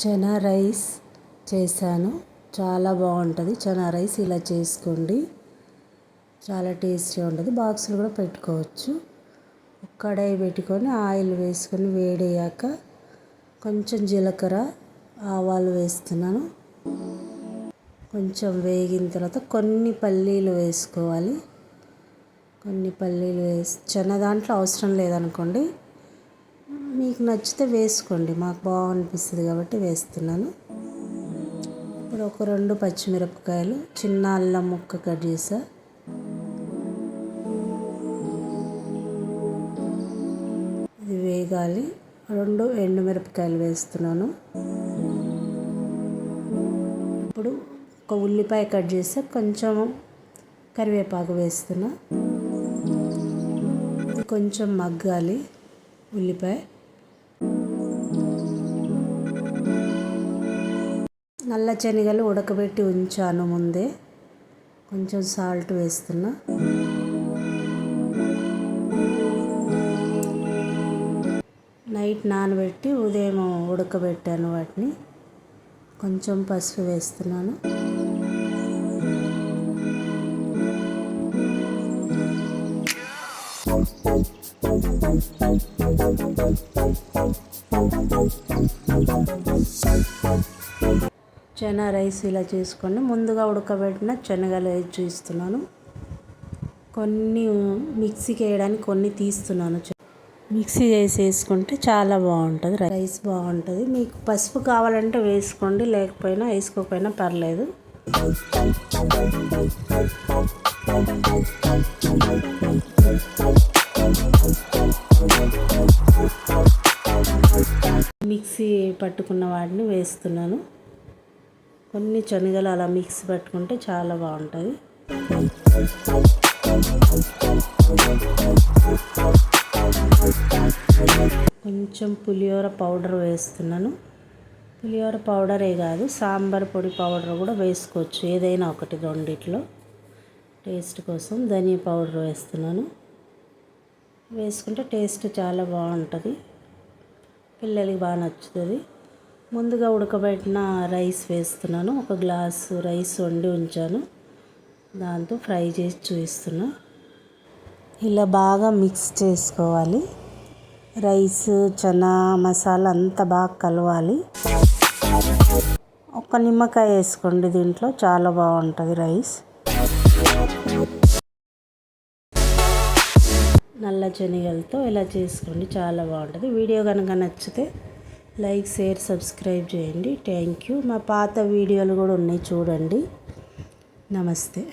Chana rice చేశాను. చాలా బాగుంటుంది. చనా రైస్ ఇలా చేసుకోండి. చాలా టేస్టీగా ఉంటుంది. బాక్సులు కూడా పెట్టుకోవచ్చు. కడాయి పెట్టుకొని ఆయిల్ వేసుకొని వేడయ్యాక కొంచెం జీలకర్ర ఆవాలు వేస్తున్నాను. కొంచెం వేగిన తర్వాత కొన్ని పల్లీలు వేసుకోవాలి. కొన్ని పల్లీలు వేసి చిన్న దాంట్లో అవసరం లేదనుకోండి మీకు నచ్చితే వేసుకోండి. మాకు బాగనిపిస్తుంది కాబట్టి వేస్తున్నాను. ఇప్పుడు ఒక రెండు పచ్చిమిరపకాయలు చిన్న అల్లం ముక్క కట్ చేసా. ఇది వేగాలి. రెండు ఎండుమిరపకాయలు వేస్తున్నాను. ఇప్పుడు ఒక ఉల్లిపాయ కట్ చేసా. కొంచెం కరివేపాకు వేస్తున్నా. కొంచెం మగ్గాలి ఉల్లిపాయ. నల్ల శనగలు ఉడకబెట్టి ఉంచాను ముందే. కొంచెం సాల్ట్ వేస్తున్నా. నైట్ నానబెట్టి ఉదయం ఉడకబెట్టాను వాటిని. కొంచెం పసుపు వేస్తున్నాను. చనా రైస్ ఇలా చేసుకోండి ముందుగా ఉడకబెట్టిన శనగలు వేసి చూస్తున్నాను కొన్ని మిక్సీకి వేయడానికి కొన్ని తీస్తున్నాను. మిక్సీ చేసి వేసుకుంటే చాలా బాగుంటుంది. రైస్ బాగుంటుంది. మీకు పసుపు కావాలంటే వేసుకోండి లేకపోయినా వేసుకోకపోయినా పర్లేదు. మిక్సీ పట్టుకున్న వాటిని వేస్తున్నాను. కొన్ని శనగలు అలా మిక్స్ పెట్టుకుంటే చాలా బాగుంటుంది. కొంచెం పులిహోర పౌడర్ వేస్తున్నాను. పులిహోర పౌడరే కాదు సాంబార్ పొడి పౌడర్ కూడా వేసుకోవచ్చు ఏదైనా ఒకటి రెండిట్లో. టేస్ట్ కోసం ధనియా పౌడర్ వేస్తున్నాను. వేసుకుంటే టేస్ట్ చాలా బాగుంటుంది. పిల్లలకి బాగా నచ్చుతుంది. ముందుగా ఉడకబెట్టిన రైస్ వేస్తున్నాను. ఒక గ్లాసు రైస్ వండి ఉంచాను. దాంతో ఫ్రై చేసి చూపిస్తున్నా. ఇలా బాగా మిక్స్ చేసుకోవాలి. రైస్ చనా మసాలా అంతా బాగా కలవాలి. ఒక నిమ్మకాయ వేసుకోండి దీంట్లో. చాలా బాగుంటుంది రైస్. నల్ల శనగలతో ఇలా చేసుకోండి. చాలా బాగుంటుంది. వీడియో కనుక నచ్చితే లైక్ షేర్ సబ్స్క్రైబ్ చేయండి. Thank you. మా పాత వీడియోలు కూడా ఉన్నాయి చూడండి. నమస్తే.